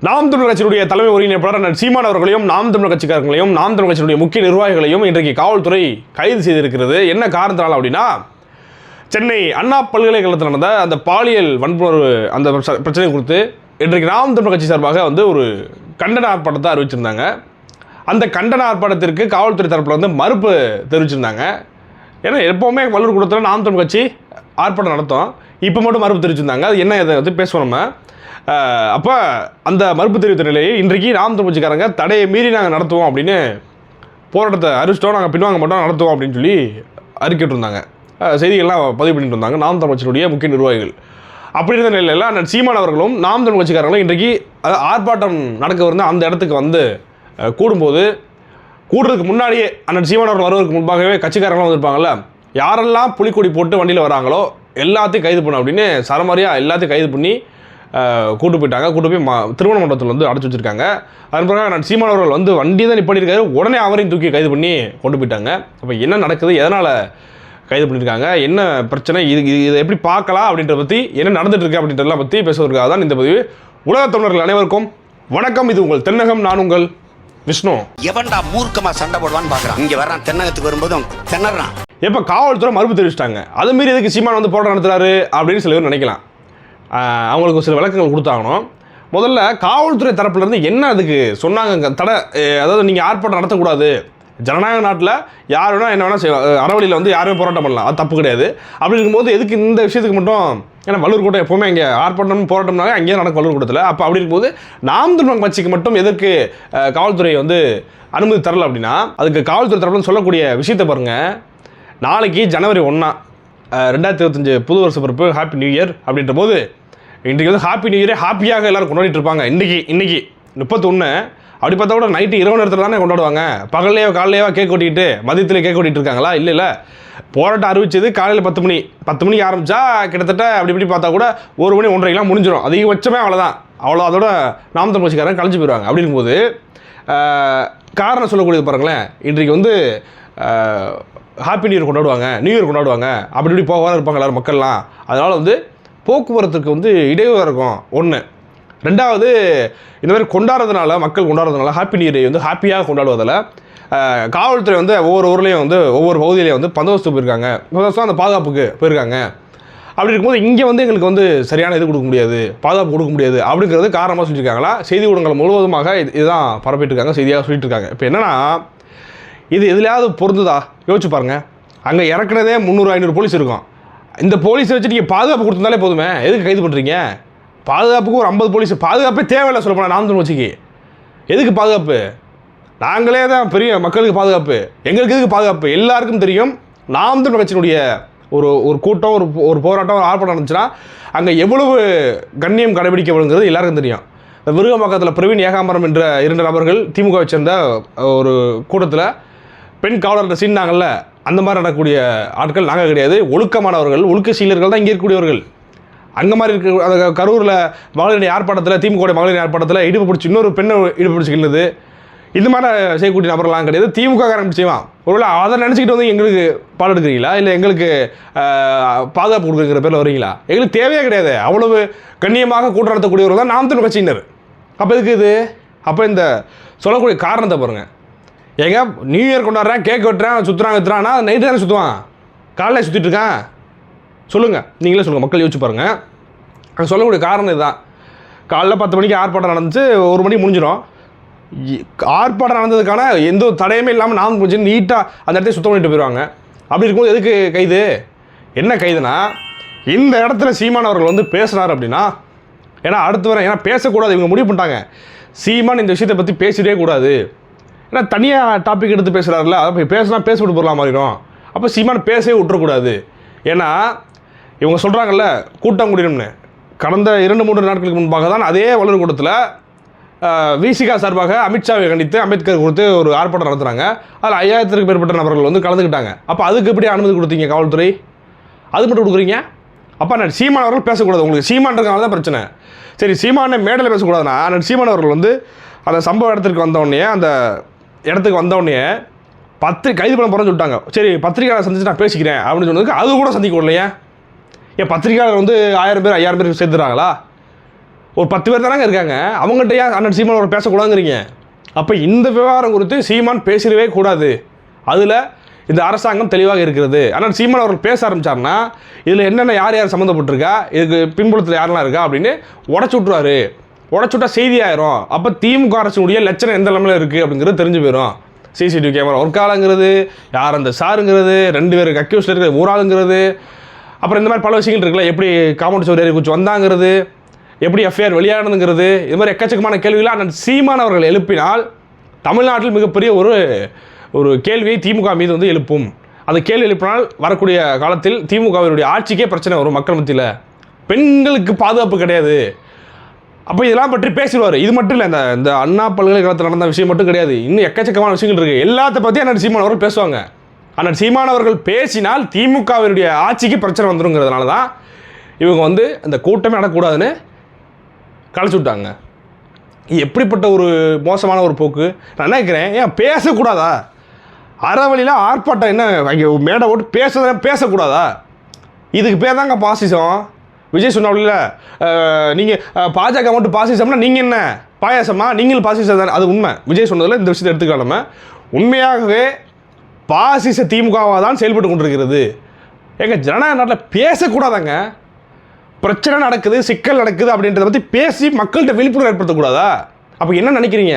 நாம் தமிழ் கட்சியினுடைய தலைமை ஒருங்கிணைப்பாளர் சீமான் அவர்களையும் நாம் தமிழ் கட்சிக்காரர்களையும் நாம் தமிழ் கட்சியினுடைய முக்கிய நிர்வாகிகளையும் இன்றைக்கு காவல்துறை கைது செய்திருக்கிறது. என்ன காரணத்தினால் அப்படின்னா சென்னை அண்ணா பல்கலைக்கழகத்தில் நடந்த அந்த பாலியல் வன்புணர்வு அந்த பிரச்ச- பிரச்சனை குறித்து இன்றைக்கு நாம் தமிழ் கட்சி சார்பாக வந்து ஒரு கண்டன ஆர்ப்பாட்டத்தை அறிவிச்சிருந்தாங்க. அந்த கண்டன ஆர்ப்பாட்டத்திற்கு காவல்துறை தரப்பில் வந்து மறுப்பு தெரிவிச்சிருந்தாங்க. ஏன்னா எப்போவுமே வல்லூர் கூடத்தில் நாம் தமிழ் கட்சி ஆர்ப்பாட்டம் நடத்தும். இப்போ மட்டும் மறுப்பு தெரிவிச்சிருந்தாங்க. அது என்ன இதை வந்து பேசுவோம் நம்ம. அப்போ அந்த மறுப்பு தெரிவித்த நிலையை இன்றைக்கு நாம் தமிழ் தடையை மீறி நாங்கள் நடத்துவோம் அப்படின்னு போராட்டத்தை அரிசிட்டோம் நாங்கள் பின்வாங்க மாட்டோம் நடத்துவோம் அப்படின்னு சொல்லி அறிக்கிட்டிருந்தாங்க செய்திகள்லாம் பதிவு பண்ணிட்டு இருந்தாங்க நாம் தமிழ்ச்சியினுடைய முக்கிய நிர்வாகிகள். அப்படி இருந்த நிலையில் அண்ணன் சீமான் அவர்களும் நாம் தமிழ் கட்சிக்காரங்களும் இன்றைக்கு ஆர்ப்பாட்டம் நடக்க வந்து அந்த இடத்துக்கு வந்து கூடும்போது கூடுறதுக்கு முன்னாடியே அண்ணன் சீமான் அவர்கள் வருவதற்கு முன்பாகவே கட்சிக்காரங்களும் வந்திருப்பாங்கல்ல யாரெல்லாம் புலிக்கொடி போட்டு வண்டியில் வராங்களோ எல்லாத்தையும் கைது பண்ண அப்படின்னு சரமாரியாக எல்லாத்தையும் கைது பண்ணி கூட்டு போயிட்டாங்க. கூட்டு போய் ம- திருமண மண்டபத்தில் வந்து அடைச்சி வச்சிருக்காங்க. அதன் பிறகு நான் சீமான் அவர்கள் வந்து வண்டி தான் நிப்பாட்டியிருக்காரு. உடனே அவரையும் தூக்கி கைது பண்ணி கொண்டு போயிட்டாங்க. அப்போ என்ன நடக்குது? எதனால் கைது பண்ணியிருக்காங்க? என்ன பிரச்சனை? இது இது எப்படி பார்க்கலாம் அப்படின்றத பற்றி என்ன நடந்துட்டு இருக்கு அப்படின்றதெல்லாம் பற்றி பேசுவதற்காக தான் இந்த பதிவு. உலகத் தமிழர்கள் அனைவருக்கும் வணக்கம். இது உங்கள் தென்னகம் நான் உங்கள் விஷ்ணு. எவன்டா மூர்க்கமா சண்டை போடுவான்னு பாக்குறான். இங்க வர்றான் தென்னகத்துக்கு வரும்போதும் திணறான். எப்போ காவல்துறை மறுப்பு தெரிவிச்சிட்டாங்க. அது மீறி எதுக்கு சீமான் வந்து போராட்டம் நடத்துறாரு அப்படின்னு சில பேர் நினைக்கலாம். அவங்களுக்கு சில விளக்கங்கள் கொடுத்தாகணும். முதல்ல காவல்துறை தரப்புலேருந்து என்ன அதுக்கு சொன்னாங்க தடை அதாவது நீங்கள் ஆர்ப்பாட்டம் நடத்தக்கூடாது. ஜனநாயக நாட்டில் யார் வேணால் என்ன வேணால் செய்யலாம். அறவழியில் வந்து யாருமே போராட்டம் பண்ணலாம். அது தப்பு கிடையாது. அப்படி இருக்கும்போது எதுக்கு இந்த விஷயத்துக்கு மட்டும் ஏன்னா வள்ளூர் கூட்டம் எப்போவுமே இங்கே ஆர்ப்பாட்டம் போராட்டம்னாலே அங்கேயே நடக்கும் வள்ளூர் கூட்டத்தில். அப்போ அப்படி இருக்கும்போது நாம் திருமணம் கட்சிக்கு மட்டும் எதற்கு காவல்துறை வந்து அனுமதி தரல அப்படின்னா அதுக்கு காவல்துறை தரப்புன்னு சொல்லக்கூடிய விஷயத்தை பாருங்கள் நாளைக்கு ஜனவரி ஒன்றா ரெண்டாயிரத்தி இருபத்தஞ்சு புது வருஷ பிறப்பு ஹாப்பி நியூ இயர் அப்படின்ற போது இன்றைக்கி வந்து ஹாப்பி நியூ இயரே ஹாப்பியாக எல்லாரும் கொண்டாடிட்டு இருப்பாங்க. இன்றைக்கி இன்றைக்கி முப்பத்தொன்று அப்படி பார்த்தா கூட நைட்டு இரவு நேரத்தில் தானே கொண்டாடுவாங்க. பகல்லையோ காலையிலேயோ கேக் கொட்டிட்டு மதியத்தில் கேக் ஓட்டிகிட்டு இருக்காங்களா? இல்லை இல்லை. போராட்டம் அறிவிச்சது காலையில் பத்து மணி பத்து மணிக்கு ஆரம்பிச்சா கிட்டத்தட்ட அப்படி இப்படி பார்த்தா கூட ஒரு மணி ஒன்றரைக்கெலாம் முடிஞ்சிடும் அதிகபட்சமே அவ்வளோதான் அவ்வளோ அதோட நாம் தமிழ்ச்சிக்காரன் கழிஞ்சு கழிச்சு போயிடுவாங்க. அப்படிங்கும்போது காரணம் சொல்லக்கூடியது பாருங்களேன். இன்றைக்கு வந்து ஹாப்பி நியூ இயர் கொண்டாடுவாங்க நியூ இயர் கொண்டாடுவாங்க. அப்படி இப்படி போக இருப்பாங்க எல்லோரும் மக்கள்லாம். அதனால் வந்து போக்குவரத்துக்கு வந்து இடையூறாக இருக்கும். ஒன்று ரெண்டாவது இந்த மாதிரி கொண்டாடுறதுனால மக்கள் கொண்டாடுறதுனால ஹாப்பி நியூ இயரை வந்து ஹாப்பியாக கொண்டாடுவதில் காவல்துறை வந்து ஒவ்வொரு ஊர்லேயும் வந்து ஒவ்வொரு பகுதியிலையும் வந்து பந்தோபஸ்து போயிருக்காங்க. பந்தோபஸ்து அந்த பாதுகாப்புக்கு போயிருக்காங்க. அப்படி இருக்கும்போது இங்கே வந்து எங்களுக்கு வந்து சரியான இது கொடுக்க முடியாது. பாதுகாப்பு கொடுக்க முடியாது. அப்படிங்கிறது காரணமாக சொல்லியிருக்காங்களா? செய்தி ஊடகங்கள் முழுவதுமாக இது இதுதான் பரப்பிட்டு இருக்காங்க செய்தியாக சொல்லிட்டு இருக்காங்க. இப்போ என்னன்னா இது எதுலையாவது பொருந்துதா? யோசிச்சு பாருங்கள் அங்கே இறக்குனதே முந்நூறு ஐநூறு போலீஸ் இருக்கும். இந்த போலீஸை வச்சு நீங்கள் பாதுகாப்பு கொடுத்துருந்தாலே போதுமே. எதுக்கு கைது பண்ணுறீங்க பாதுகாப்புக்கு ஒரு ஐம்பது போலீஸ் பாதுகாப்பே தேவையில்லை சொல்ல போனால் நாம் வச்சுக்கி. எதுக்கு பாதுகாப்பு? நாங்களே தான் பெரிய மக்களுக்கு பாதுகாப்பு. எங்களுக்கு எதுக்கு பாதுகாப்பு? எல்லாருக்கும் தெரியும். நாம் தமிழ் கட்சியினுடைய ஒரு ஒரு கூட்டம் ஒரு ஒரு போராட்டம் ஒரு ஆர்ப்பாட்டம் நடந்துச்சுன்னா அங்கே எவ்வளவு கண்ணியம் கடைபிடிக்கப்படுங்கிறது எல்லாருக்கும் தெரியும். இந்த விருகம்பாக்கத்தில் பிரவீன் ஏகாம்பரம் என்ற இரண்டு நபர்கள் திமுகவை சேர்ந்த ஒரு கூட்டத்தில் பெண் காவலர்கிட்ட சீண்டாங்கல்ல அந்த மாதிரி நடக்கக்கூடிய ஆட்கள் நாங்கள் கிடையாது. ஒழுக்கமானவர்கள் ஒழுக்க சீலர்கள் தான் இங்கே இருக்கக்கூடியவர்கள். அங்கே மாதிரி இருக்க அந்த கரூரில் மகளிர் ஆர்ப்பாட்டத்தில் திமுக மகளிர் ஆர்ப்பாட்டத்தில் இடுப்பு பிடிச்சி இன்னொரு பெண்ணை இடுப்பு பிடிச்சிக்கிறது இந்த மாதிரி செய்யக்கூடிய நபர்கள்லாம் கிடையாது. திமுக காரன் செய்வான்? ஒருவேளை அதை நினச்சிக்கிட்டு வந்து எங்களுக்கு பாடம் எடுக்கிறீங்களா? இல்லை எங்களுக்கு பாதுகாப்பு கொடுக்குற பேரில் வரீங்களா எங்களுக்கு தேவையே கிடையாது. அவ்வளவு கண்ணியமாக கூட்டம் நடத்தக்கூடியவர்கள் தான் நாம் தமிழ் கட்சியினர். அப்போ எதுக்கு இது? அப்போ இந்த சொல்லக்கூடிய காரணத்தை பாருங்கள் ஏங்க நியூ இயர் கொண்டாடுறேன் கேக் வெட்டுறேன் சுற்றுறான் வித்துறான்னா நைட்டு தானே சுற்றுவான் காலையில் சுற்றிட்டு இருக்கான். சொல்லுங்கள் நீங்களே சொல்லுங்கள் மக்கள் யோசிச்சு பாருங்கள் அது சொல்லக்கூடிய காரணம் இதுதான். காலைல பத்து மணிக்கு ஆர்ப்பாட்டம் நடந்துச்சு ஒரு மணி முடிஞ்சிடும் ஆர்ப்பாட்டம் நடந்ததுக்கான எந்த ஒரு தடையுமே இல்லாமல் நான் முடிஞ்சு நீட்டாக அந்த இடத்தையும் சுத்தம் பண்ணிட்டு போயிடுவாங்க அப்படி இருக்கும்போது எதுக்கு கைது? என்ன கைதுனா இந்த இடத்துல சீமான் அவர்கள் வந்து பேசுனார் அப்படின்னா ஏன்னா அடுத்து வர ஏன்னா பேசக்கூடாது இவங்க முடிவு பண்ணிட்டாங்க. சீமான் இந்த விஷயத்தை பற்றி பேசிட்டே கூடாது. ஏன்னா தனியாக டாபிக் எடுத்து பேசுகிறாருல அதை போய் பேசினா பேச விட்டு போடலாம் மாறிடும் அப்போ சீமான் பேசவே விட்டுறக்கூடாது. ஏன்னா இவங்க சொல்கிறாங்கல்ல கூட்டம் குடியும்னு கடந்த இரண்டு மூன்று நாட்களுக்கு முன்பாக தான் அதே வளர் கூட்டத்தில் விசிகா சார்பாக அமித்ஷாவை கண்டித்து அம்பேத்கர் கொடுத்து ஒரு ஆர்ப்பாட்டம் நடத்துகிறாங்க அதில் ஐயாயிரத்திற்கு மேற்பட்ட நபர்கள் வந்து கலந்துக்கிட்டாங்க. அப்போ அதுக்கு எப்படி அனுமதி கொடுத்தீங்க காவல்துறை? அது மட்டும் கொடுக்குறீங்க? அப்போ நான் சீமான் அவர்கள் பேசக்கூடாது. உங்களுக்கு சீமான்றதுனால தான் பிரச்சனை. சரி சீமானை மேடையில் பேசக்கூடாதுன்னா நான் சீமான் அவர்கள் வந்து அந்த சம்பவ இடத்துக்கு வந்தோடனே அந்த இடத்துக்கு வந்தோடனே பத்து கைது பண்ண போகிறேன்னு சொல்லிட்டாங்க. சரி பத்திரிக்கையாளர் சந்திச்சு நான் பேசிக்கிறேன் அப்படின்னு சொன்னதுக்கு அது கூட சந்திக்க விடலையே ஏன் பத்திரிக்கையாளர் வந்து ஆயிரம் பேர் ஐயாயிரம் பேர் சேர்த்துறாங்களா ஒரு பத்து பேர் தானங்க இருக்காங்க. அவங்ககிட்ட ஏன் அண்ணன் சீமான் அவர் பேசக்கூடாதுங்கிறீங்க. அப்போ இந்த விவகாரம் குறித்து சீமான் பேசிடவே கூடாது. அதில் இந்த அரசாங்கம் தெளிவாக இருக்கிறது. ஆனால் சீமான் அவர்கள் பேச ஆரம்பிச்சாருன்னா இதில் என்னென்ன யார் யார் சம்மந்தப்பட்டிருக்கா? இதுக்கு பின்புலத்தில் யாரெல்லாம் இருக்கா அப்படின்னு உடச்சு விட்ருவாரு உடச்சுட்டா செய்தி ஆயிரும் அப்போ திமுக அரசுடைய லட்சணம் எந்த நிலமையில் இருக்குது அப்படிங்கிறது தெரிஞ்சு போயிடும் சிசிடிவி கேமரா ஒர்க் ஆளுங்கிறது யார் அந்த சாருங்கிறது ரெண்டு பேருக்கு அக்யூஸ்டில் இருக்கிற ஊராளுங்கிறது அப்புறம் இந்த மாதிரி பல விஷயங்கள் இருக்குல்ல எப்படி காமௌண்ட் சோறு ஏறி குச்சி வந்தாங்கிறது எப்படி எஃப்ஐஆர் வெளியானதுங்கிறது இது மாதிரி எக்கச்சக்கமான கேள்விகளை அண்ணன் சீமான் அவர்கள் எழுப்பினால் தமிழ்நாட்டில் மிகப்பெரிய ஒரு ஒரு கேள்வியை திமுக மீது வந்து எழுப்பும். அந்த கேள்வி எழுப்பினால் வரக்கூடிய காலத்தில் திமுகவினுடைய ஆட்சிக்கே பிரச்சனை வரும் மக்கள் மத்தியில். பெண்களுக்கு பாதுகாப்பு கிடையாது. அப்போ இதெல்லாம் பற்றி பேசிடுவார். இது மட்டும் இல்லை இந்த இந்த அண்ணா பல்கலைக்கழகத்தில் நடந்த விஷயம் மட்டும் கிடையாது. இன்னும் எக்கச்சக்கமான விஷயங்கள் இருக்குது எல்லாத்த பற்றி அண்ணன் சீமான் அவர்கள் பேசுவாங்க. அண்ணன் சீமான் அவர்கள் பேசினால் திமுகவினுடைய ஆட்சிக்கு பிரச்சனை வந்துருங்கிறதுனால தான் இவங்க வந்து அந்த கூட்டமே நடக்கூடாதுன்னு கலைச்சி விட்டாங்க. எப்படிப்பட்ட ஒரு மோசமான ஒரு போக்கு? நான் நினைக்கிறேன் ஏன் பேசக்கூடாதா? அறவழியில் ஆர்ப்பாட்டம் என்ன மேடை ஓட்டு பேசுறத பேசக்கூடாதா? இதுக்கு பேர் தாங்க பாசிசம். விஜய் சொன்னாப்ல நீங்கள் பாஜக மட்டும் பாசிசம்னா நீங்கள் என்ன? பாயாசமா? நீங்கள் பாசிசம் தானே? அது உண்மை. விஜய் சொன்னதில் இந்த விஷயத்தை எடுத்துக்கலாம் உண்மையாகவே பாசிச திமுகவாக தான் செயல்பட்டு கொண்டிருக்கிறது. எங்கள் ஜனநாயக நாட்டில் பேசக்கூடாதாங்க? பிரச்சனை நடக்குது சிக்கல் நடக்குது அப்படின்றத பற்றி பேசி மக்கள்கிட்ட விழிப்புணர்வு ஏற்படுத்தக்கூடாதா? அப்போ என்ன நினைக்கிறீங்க?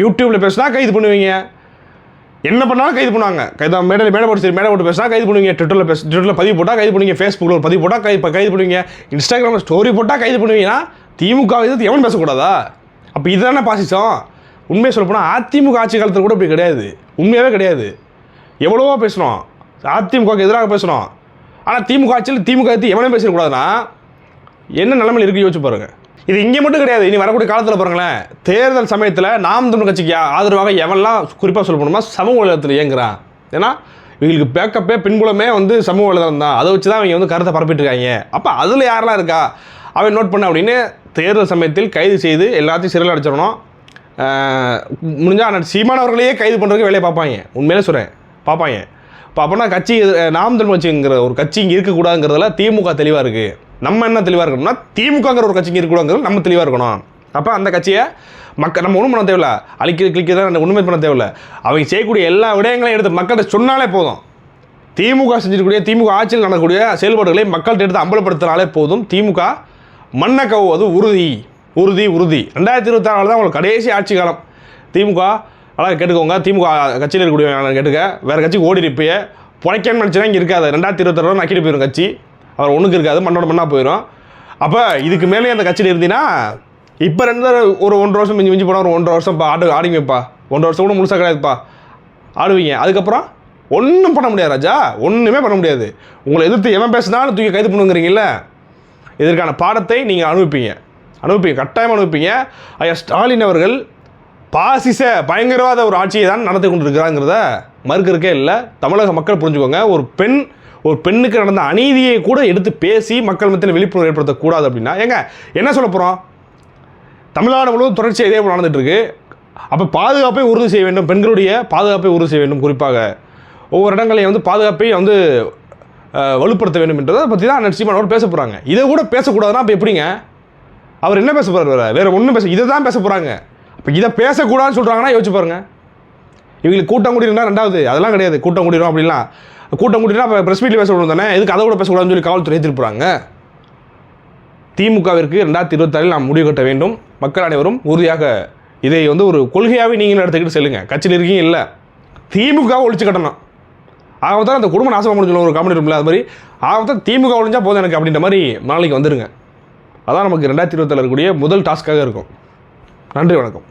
யூடியூப்பில் பேசினா கைது பண்ணுவீங்க. என்ன பண்ணாலும் கைது பண்ணுவாங்க. கைது மேடை மேடை போட்டு சரி மேடை போட்டு பேசினா கைது பண்ணுவீங்க. ட்விட்டரில் பேச ட்விட்டரில் பதிவு போட்டால் கைது பண்ணுவீங்க. ஃபேஸ்புக்கில் ஒரு பதிவு போட்டால் கைது கைது பண்ணுவீங்க. இன்ஸ்டாகிராமில் ஸ்டோரி போட்டால் கைது பண்ணுவீங்கன்னா திமுக எதிர்த்து எவன் பேசக்கூடாதா? அப்போ இதுதானே பாசிசம். உண்மையை சொல்லப்போனால் அதிமுக ஆட்சி காலத்தில் கூட இப்படி கிடையாது. உண்மையாகவே கிடையாது. எவ்வளவோ பேசணும் அதிமுகவுக்கு எதிராக பேசணும் ஆனால் திமுக ஆட்சியில் திமுக எதிர்த்து எவனே பேசக்கூடாதுன்னா என்ன நிலைமையில் இருக்குது யோசிச்சு பாருங்கள் இது இங்கே மட்டும் கிடையாது. இனி வரக்கூடிய காலத்தில் பாருங்களேன் தேர்தல் சமயத்தில் நாம் தமிழ் கட்சிக்கு ஆதரவாக எவன்லாம் குறிப்பாக சொல்ல சமூக வலைதளத்தில் இயங்குறான். ஏன்னா இவங்களுக்கு பேக்கப்பே பின்புலமே வந்து சமூக வலைதளம் தான். அதை வச்சு தான் அவங்க வந்து கருத்தை பரப்பிட்டு இருக்காங்க. அப்போ அதில் யாரெல்லாம் இருக்கா? அவன் நோட் பண்ண அப்படின்னு தேர்தல் சமயத்தில் கைது செய்து எல்லாத்தையும் சிறையில் அடைச்சிடணும். முடிஞ்சால் அண்ணன் சீமானவர்களையே கைது பண்ணுறதுக்கு வேலையை பார்ப்பாங்க. உண்மையிலே சொல்கிறேன் பார்ப்பாங்க. இப்போ அப்போனா கட்சி நாம் தமிழ் கட்சிங்கிற ஒரு கட்சி இங்கே இருக்கக்கூடாதுங்கிறதுல திமுக தெளிவாக இருக்குது நம்ம என்ன தெளிவாக இருக்கணும்னா திமுகங்கிற ஒரு கட்சிக்கு இங்கே இருக்கக்கூடாதுங்கிறது நம்ம தெளிவாக இருக்கணும். அப்போ அந்த கட்சியை மக்கள் நம்ம ஒன்றும் பண்ண தேவையில்ல. அழிக்க கிளிக்க தான் ஒன்றுமே பண்ண தேவையில்ல. அவங்க செய்யக்கூடிய எல்லா விடயங்களையும் எடுத்து மக்கள்கிட்ட சொன்னாலே போதும். திமுக செஞ்சிருக்கக்கூடிய திமுக ஆட்சியில் நடக்கக்கூடிய செயல்பாடுகளை மக்கள்கிட்ட எடுத்து அம்பலப்படுத்தினாலே போதும். திமுக மண்ணை கவ்வது உறுதி. உறுதி உறுதி. ரெண்டாயிரத்தி இருபத்தாறு தான் உங்களுக்கு கடைசி ஆட்சி காலம். திமுக அழகாக கேட்டுக்கோங்க. திமுக கட்சியில் இருக்கக்கூடிய கேட்டுக்க. வேறு கட்சிக்கு ஓடி இருப்பையே புழைக்கன்னு நினச்சினா இங்கே இருக்காது. ரெண்டாயிரத்தி இருபத்தாறு நக்கிட்டு போயிடும் கட்சி. அவர் ஒன்றுக்கு இருக்காது மண்ணோட மண்ணாக போயிடும் அப்போ இதுக்கு மேலே அந்த கட்சியில் இருந்தீங்கன்னா இப்போ ரெண்டு ஒரு ஒன்றரை வருஷம் மிஞ்சி மிஞ்சி போனால் ஒரு ஒன்றரை வருஷம் இப்போ ஆடு ஆடுவீங்கப்பா ஒன்றரை வருஷம் கூட முழுசாக கிடையாதுப்பா. ஆடுவீங்க. அதுக்கப்புறம் ஒன்றும் பண்ண முடியாது ராஜா. ஒன்றுமே பண்ண முடியாது. உங்களை எதிர்த்து எவன் பேசினாலும் தூக்கி கைது பண்ணுங்கிறீங்கல்ல? இதற்கான பாடத்தை நீங்கள் அனுபவிப்பீங்க. அனுபவிப்பீங்க. கட்டாயமாக அனுபவிப்பீங்க. ஐயா ஸ்டாலின் அவர்கள் பாசிச பயங்கரவாத ஒரு ஆட்சியை தான் நடத்தி கொண்டிருக்கிறாங்கிறத மறுக்கிறக்கே இல்லை. தமிழக மக்கள் புரிஞ்சுக்கோங்க. ஒரு பெண் ஒரு பெண்ணுக்கு நடந்த அநீதியை கூட எடுத்து பேசி மக்கள் மத்தியில் விழிப்புணர்வு ஏற்படுத்தக்கூடாது அப்படின்னா ஏங்க என்ன சொல்ல போகிறோம் தமிழ்நாடு முழுவதும் தொடர்ச்சியாக இதே போல் நடந்துட்டு அப்போ பாதுகாப்பை உறுதி செய்ய வேண்டும். பெண்களுடைய பாதுகாப்பை உறுதி செய்ய வேண்டும். குறிப்பாக ஒவ்வொரு இடங்களையும் வந்து பாதுகாப்பை வந்து வலுப்படுத்த வேண்டும் என்றதை பற்றி தான் அண்ணன் அவர் பேச போகிறாங்க இதை கூட பேசக்கூடாதுன்னா அப்போ எப்படிங்க? அவர் என்ன பேச போகிறார் வேறு? வேறு ஒன்றும் பேச இதை தான் பேச போகிறாங்க அப்போ இதை பேசக்கூடாதுன்னு சொல்கிறாங்கன்னா யோசிச்சு பாருங்கள் இவங்களுக்கு கூட்டம் கூட்டிருந்தா ரெண்டாவது அதெல்லாம் கிடையாது. கூட்டம் கூட்டிடும் அப்படிலாம் கூட்டம் கூட்டினா இப்போ ப்ரெஸ் மீட்டில் பேச தானே? எதுக்கு அதை கூட பேசக்கூடாதுன்னு சொல்லி காவல்துறை ஏற்றிருப்பாங்க திமுகவிற்கு ரெண்டாயிரத்தி இருபத்தாறில் நாம் முடிவு கட்ட வேண்டும். மக்கள் அனைவரும் உறுதியாக இதை வந்து ஒரு கொள்கையாகவே நீங்கள் எடுத்துக்கிட்டு செல்லுங்க. கட்சியில் இருக்கீங்க இல்லை. திமுக ஒழிச்சு கட்டணும். ஆகத்தான் அந்த குடும்ப நாசமாக முடிஞ்சு ஒரு காமெடி இருக்குல்ல அது மாதிரி. ஆகத்தான் திமுக ஒழிஞ்சா போதும் எனக்கு அப்படின்ற மாதிரி நாளைக்கு வந்துருங்க. அதான் நமக்கு ரெண்டாயிரத்தி இருபத்தில் இருக்கக்கூடிய முதல் டாஸ்க்காக இருக்கும். நன்றி வணக்கம்.